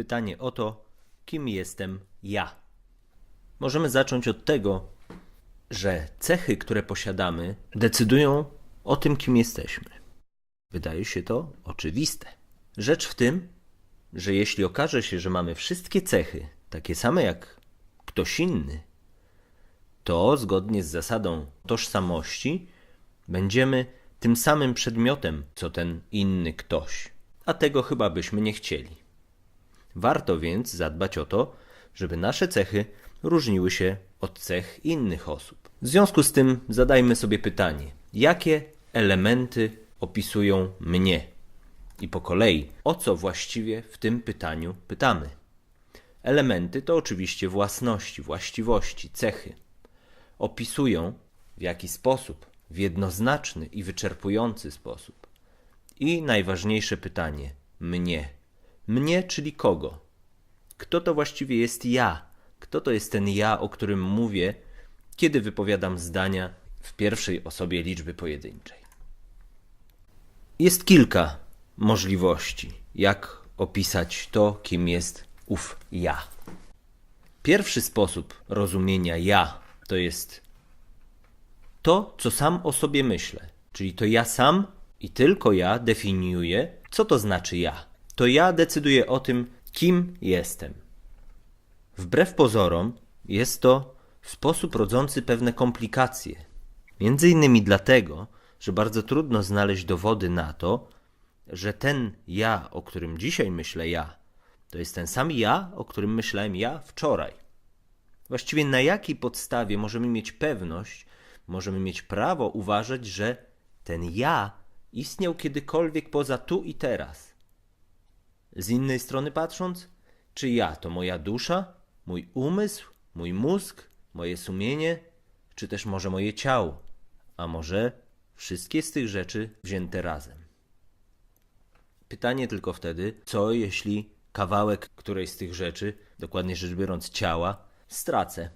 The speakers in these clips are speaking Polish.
pytanie o to, kim jestem ja. Możemy zacząć od tego, że cechy, które posiadamy, decydują o tym, kim jesteśmy. Wydaje się to oczywiste. Rzecz w tym, że jeśli okaże się, że mamy wszystkie cechy takie same jak ktoś inny, to zgodnie z zasadą tożsamości będziemy tym samym przedmiotem, co ten inny ktoś. A tego chyba byśmy nie chcieli. Warto więc zadbać o to, żeby nasze cechy różniły się od cech innych osób. W związku z tym zadajmy sobie pytanie: jakie elementy opisują mnie? I po kolei, o co właściwie w tym pytaniu pytamy? Elementy to oczywiście własności, właściwości, cechy. Opisują w jaki sposób, w jednoznaczny i wyczerpujący sposób. I najważniejsze pytanie: mnie. Mnie, czyli kogo? Kto to właściwie jest ja? Kto to jest ten ja, o którym mówię, kiedy wypowiadam zdania w pierwszej osobie liczby pojedynczej? Jest kilka możliwości, jak opisać to, kim jest ów ja. Pierwszy sposób rozumienia ja to jest to, co sam o sobie myślę. Czyli to ja sam i tylko ja definiuję, co to znaczy ja. To ja decyduję o tym, kim jestem. Wbrew pozorom, jest to sposób rodzący pewne komplikacje. Między innymi dlatego, że bardzo trudno znaleźć dowody na to, że ten ja, o którym dzisiaj myślę ja, to jest ten sam ja, o którym myślałem ja wczoraj. Właściwie na jakiej podstawie możemy mieć pewność, możemy mieć prawo uważać, że ten ja istniał kiedykolwiek poza tu i teraz? Z innej strony patrząc, czy ja to moja dusza, mój umysł, mój mózg, moje sumienie, czy też może moje ciało, a może wszystkie z tych rzeczy wzięte razem? Pytanie tylko wtedy, co jeśli kawałek którejś z tych rzeczy, dokładnie rzecz biorąc ciała, stracę?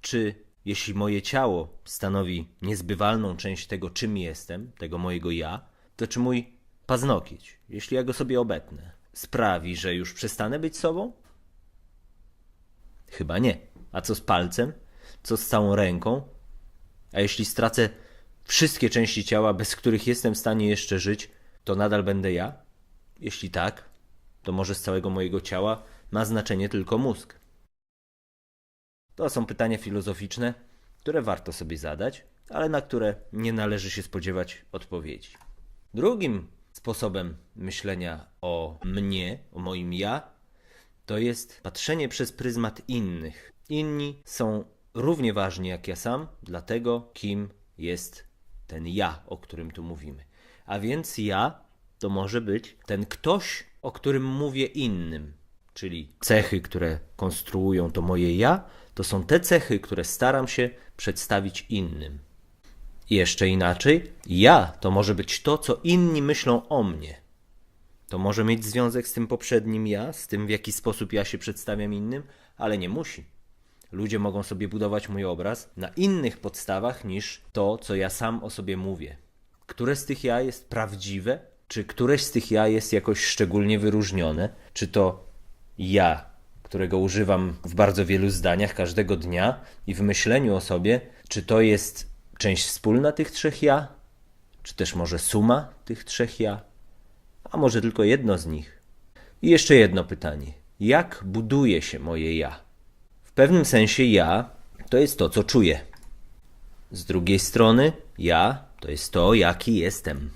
Czy jeśli moje ciało stanowi niezbywalną część tego, czym jestem, tego mojego ja, to czy mój paznokieć, jeśli ja go sobie obetnę, sprawi, że już przestanę być sobą? Chyba nie. A co z palcem? Co z całą ręką? A jeśli stracę wszystkie części ciała, bez których jestem w stanie jeszcze żyć, to nadal będę ja? Jeśli tak, to może z całego mojego ciała ma znaczenie tylko mózg. To są pytania filozoficzne, które warto sobie zadać, ale na które nie należy się spodziewać odpowiedzi. Drugim sposobem myślenia o mnie, o moim ja, to jest patrzenie przez pryzmat innych. Inni są równie ważni jak ja sam, dlatego kim jest ten ja, o którym tu mówimy. A więc ja to może być ten ktoś, o którym mówię innym, czyli cechy, które konstruują to moje ja, to są te cechy, które staram się przedstawić innym. Jeszcze inaczej, ja to może być to, co inni myślą o mnie. To może mieć związek z tym poprzednim ja, z tym w jaki sposób ja się przedstawiam innym, ale nie musi. Ludzie mogą sobie budować mój obraz na innych podstawach niż to, co ja sam o sobie mówię. Które z tych ja jest prawdziwe, czy któreś z tych ja jest jakoś szczególnie wyróżnione, czy to ja, którego używam w bardzo wielu zdaniach każdego dnia i w myśleniu o sobie, czy to jest część wspólna tych trzech ja, czy też może suma tych trzech ja, a może tylko jedno z nich. I jeszcze jedno pytanie. Jak buduje się moje ja? W pewnym sensie ja to jest to, co czuję. Z drugiej strony ja to jest to, jaki jestem.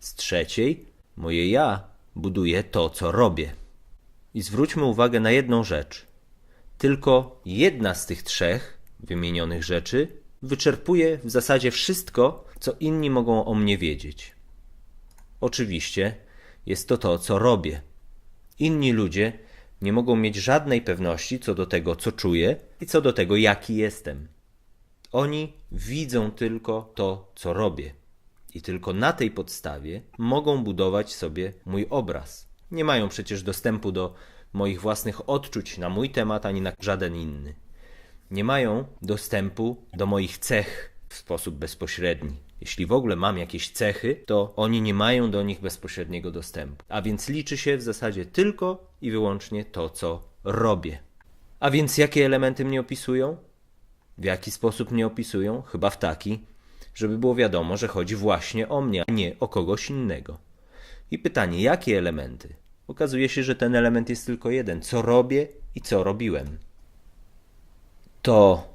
Z trzeciej moje ja buduje to, co robię. I zwróćmy uwagę na jedną rzecz. Tylko jedna z tych trzech wymienionych rzeczy wyczerpuje w zasadzie wszystko, co inni mogą o mnie wiedzieć. Oczywiście jest to to, co robię. Inni ludzie nie mogą mieć żadnej pewności co do tego, co czuję i co do tego, jaki jestem. Oni widzą tylko to, co robię. I tylko na tej podstawie mogą budować sobie mój obraz. Nie mają przecież dostępu do moich własnych odczuć na mój temat ani na żaden inny. Nie mają dostępu do moich cech, w sposób bezpośredni. Jeśli w ogóle mam jakieś cechy, to oni nie mają do nich bezpośredniego dostępu. A więc liczy się w zasadzie tylko i wyłącznie to, co robię. A więc jakie elementy mnie opisują? W jaki sposób mnie opisują? Chyba w taki, żeby było wiadomo, że chodzi właśnie o mnie, a nie o kogoś innego. I pytanie, jakie elementy? Okazuje się, że ten element jest tylko jeden: co robię i co robiłem. To,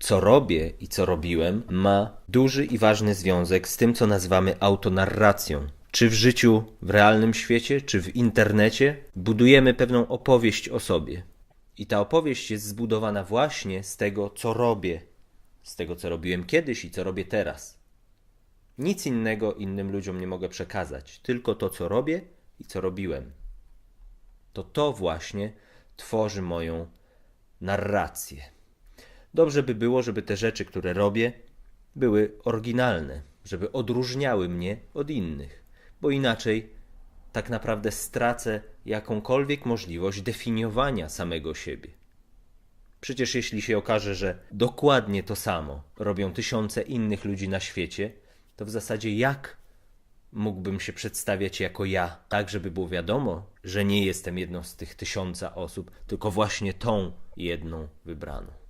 co robię i co robiłem, ma duży i ważny związek z tym, co nazywamy autonarracją. Czy w życiu, w realnym świecie, czy w internecie budujemy pewną opowieść o sobie. I ta opowieść jest zbudowana właśnie z tego, co robię, z tego, co robiłem kiedyś i co robię teraz. Nic innego innym ludziom nie mogę przekazać, tylko to, co robię i co robiłem. To to właśnie tworzy moją narrację. Dobrze by było, żeby te rzeczy, które robię, były oryginalne, żeby odróżniały mnie od innych, bo inaczej tak naprawdę stracę jakąkolwiek możliwość definiowania samego siebie. Przecież jeśli się okaże, że dokładnie to samo robią tysiące innych ludzi na świecie, to w zasadzie jak mógłbym się przedstawiać jako ja, tak żeby było wiadomo, że nie jestem jedną z tych tysiąca osób, tylko właśnie tą jedną wybraną.